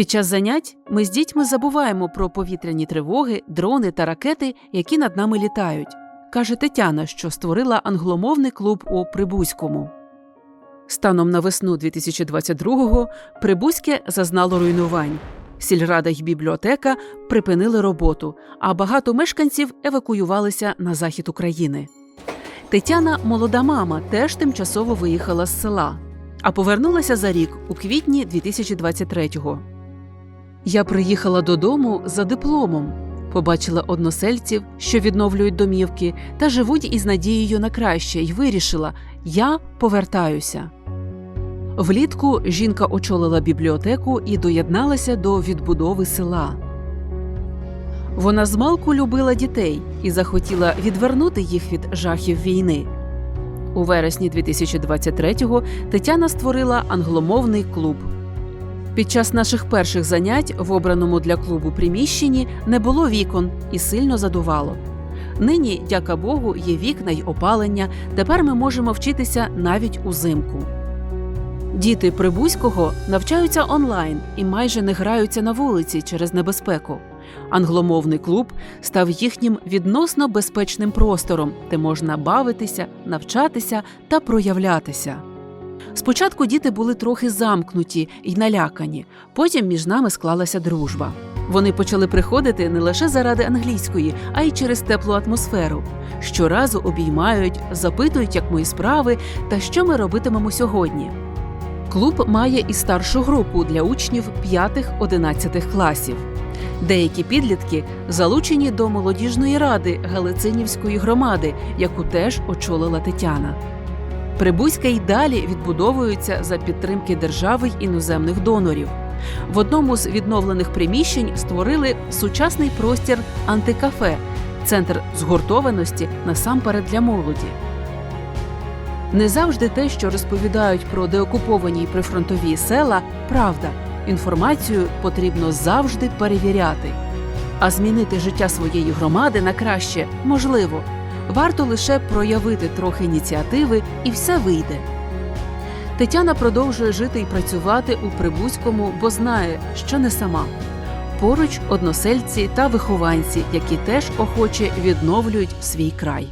Під час занять ми з дітьми забуваємо про повітряні тривоги, дрони та ракети, які над нами літають, каже Тетяна, що створила англомовний клуб у Прибузькому. Станом на весну 2022-го Прибузьке зазнало руйнувань. Сільрада й бібліотека припинили роботу, а багато мешканців евакуювалися на захід України. Тетяна, молода мама, теж тимчасово виїхала з села, а повернулася за рік у квітні 2023-го. Я приїхала додому за дипломом, побачила односельців, що відновлюють домівки та живуть із надією на краще, і вирішила я повертаюся. Влітку жінка очолила бібліотеку і доєдналася до відбудови села. Вона змалку любила дітей і захотіла відвернути їх від жахів війни. У вересні 2023-го Тетяна створила англомовний клуб. Під час наших перших занять в обраному для клубу приміщенні не було вікон і сильно задувало. Нині, дяка Богу, є вікна й опалення. Тепер ми можемо вчитися навіть узимку. Діти Прибузького навчаються онлайн і майже не граються на вулиці через небезпеку. Англомовний клуб став їхнім відносно безпечним простором, де можна бавитися, навчатися та проявлятися. Спочатку діти були трохи замкнуті й налякані, потім між нами склалася дружба. Вони почали приходити не лише заради англійської, а й через теплу атмосферу. Щоразу обіймають, запитують, як мої справи та що ми робитимемо сьогодні. Клуб має і старшу групу для учнів 5-11 класів. Деякі підлітки залучені до молодіжної ради Галицинівської громади, яку теж очолила Тетяна. Прибузька й далі відбудовуються за підтримки держави й іноземних донорів. В одному з відновлених приміщень створили сучасний простір антикафе, центр згуртованості насамперед для молоді. Не завжди те, що розповідають про деокуповані й прифронтові села, правда. Інформацію потрібно завжди перевіряти. А змінити життя своєї громади на краще можливо. Варто лише проявити трохи ініціативи, і все вийде. Тетяна продовжує жити і працювати у Прибузькому, бо знає, що не сама. Поруч односельці та вихованці, які теж охоче відновлюють свій край.